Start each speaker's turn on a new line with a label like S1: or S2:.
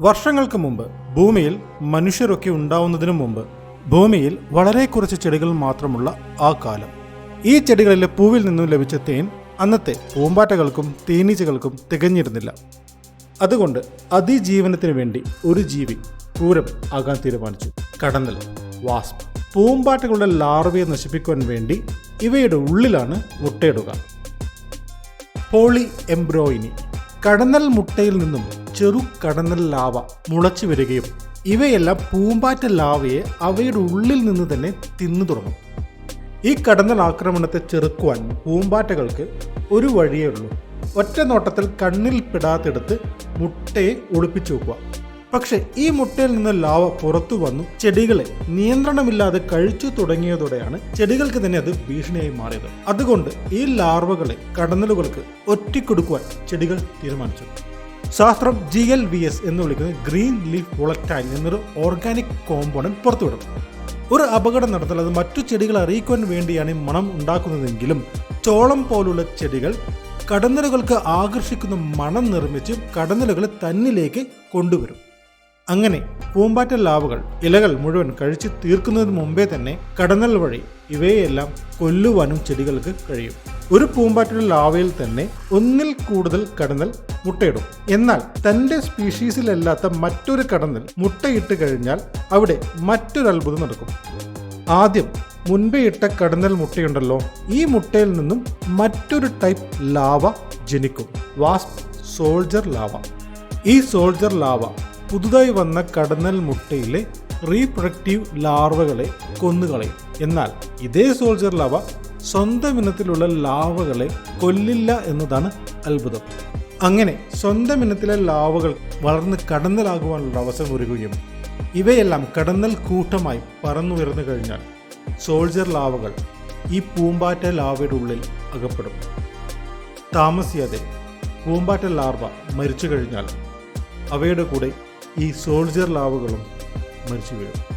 S1: വർഷങ്ങൾക്ക് മുമ്പ് ഭൂമിയിൽ മനുഷ്യരൊക്കെ ഉണ്ടാവുന്നതിനു മുമ്പ് ഭൂമിയിൽ വളരെ കുറച്ച് ചെടികൾ മാത്രമുള്ള ആ കാലം. ഈ ചെടികളിലെ പൂവിൽ നിന്നും ലഭിച്ച തേൻ അന്നത്തെ പൂമ്പാറ്റകൾക്കും തേനീച്ചകൾക്കും തികഞ്ഞിരുന്നില്ല. അതുകൊണ്ട് അതിജീവനത്തിന് വേണ്ടി ഒരു ജീവി ക്രൂരം ആകാൻ തീരുമാനിച്ചു. കടന്നൽ വാസ്പ് പൂമ്പാറ്റകളുടെ ലാർവയെ നശിപ്പിക്കുവാൻ വേണ്ടി ഇവയുടെ ഉള്ളിലാണ് മുട്ടയിടുക. പോളി എംബ്രോയിനി കടന്നൽ മുട്ടയിൽ നിന്നും ചെറു കടന്നൽ ലാവ മുളച്ചു വരികയും ഇവയെല്ലാം പൂമ്പാറ്റ ലാവയെ അവയുടെ ഉള്ളിൽ നിന്ന് തന്നെ തിന്നു തുടങ്ങും. ഈ കടന്നൽ ആക്രമണത്തെ ചെറുക്കുവാൻ പൂമ്പാറ്റകൾക്ക് ഒരു വഴിയേ ഉള്ളൂ. ഒറ്റ നോട്ടത്തിൽ കണ്ണിൽ പെടാത്തെടുത്ത് മുട്ടയെ ഒളിപ്പിച്ചു വെക്കുക. പക്ഷെ ഈ മുട്ടയിൽ നിന്ന് ലാവ പുറത്തു വന്നു ചെടികളെ നിയന്ത്രണമില്ലാതെ കഴിച്ചു തുടങ്ങിയതോടെയാണ് ചെടികൾക്ക് തന്നെ അത് ഭീഷണിയായി മാറിയത്. അതുകൊണ്ട് ഈ ലാർവകളെ കടന്നലുകൾക്ക് ഒറ്റിക്കൊടുക്കുവാൻ ചെടികൾ തീരുമാനിച്ചു. ശാസ്ത്രം ജി എൽ വി എസ് എന്ന് വിളിക്കുന്ന ഗ്രീൻ ലീഫ് വോളറ്റൈൽ എന്നൊരു ഓർഗാനിക് കോമ്പോണന്റ് പുറത്തുവിടും. ഒരു അപകടം നടന്നാൽ അത് മറ്റു ചെടികൾ അറിയിക്കുവാൻ വേണ്ടിയാണ് ഈ മണം ഉണ്ടാക്കുന്നതെങ്കിലും ചോളം പോലുള്ള ചെടികൾ കടന്നലുകൾക്ക് ആകർഷിക്കുന്ന മണം നിർമ്മിച്ച് കടന്നലുകളെ തന്നിലേക്ക് കൊണ്ടുവരും. അങ്ങനെ പൂമ്പാറ്റ ലാവുകൾ ഇലകൾ മുഴുവൻ കഴിച്ച് തീർക്കുന്നതിന് മുമ്പേ തന്നെ കടന്നൽ വഴി ഇവയെല്ലാം കൊല്ലുവാനും ചെടികൾക്ക് കഴിയും. ഒരു പൂമ്പാറ്റയുടെ ലാവയിൽ തന്നെ ഒന്നിൽ കൂടുതൽ കടന്നൽ മുട്ടയിടും. എന്നാൽ തന്റെ സ്പീഷീസിലല്ലാത്ത മറ്റൊരു കടന്നൽ മുട്ടയിട്ട് കഴിഞ്ഞാൽ അവിടെ മറ്റൊരു അത്ഭുതം നടക്കും. ആദ്യം മുൻപേ ഇട്ട കടന്നൽ മുട്ടയുണ്ടല്ലോ ഈ മുട്ടയിൽ നിന്നും മറ്റൊരു ടൈപ്പ് ലാവ ജനിക്കും. Wasp soldier larva. ഈ സോൾജർ ലാവ പുതുതായി വന്ന കടന്നൽ മുട്ടയിലെ റീപ്രൊഡക്റ്റീവ് ലാർവകളെ കൊന്നുകളയും. എന്നാൽ ഇതേ സോൾജർ ലാവ സ്വന്തം ഇനത്തിലുള്ള ലാവകളെ കൊല്ലില്ല എന്നതാണ് അത്ഭുതം. അങ്ങനെ സ്വന്തം ഇനത്തിലെ ലാവകൾ വളർന്ന് കടന്നലാകുവാനുള്ള അവസരം ഒരുങ്ങുകയും ഇവയെല്ലാം കടന്നൽ കൂട്ടമായി പറന്നുയർന്നു കഴിഞ്ഞാൽ സോൾജർ ലാവകൾ ഈ പൂമ്പാറ്റ ലാവയുടെ ഉള്ളിൽ അകപ്പെടും. താമസിയാതെ പൂമ്പാറ്റ ലാർവ മരിച്ചു കഴിഞ്ഞാൽ അവയുടെ കൂടെ ഈ സോൾജർ ലാവകളും മരിച്ചു വീഴും.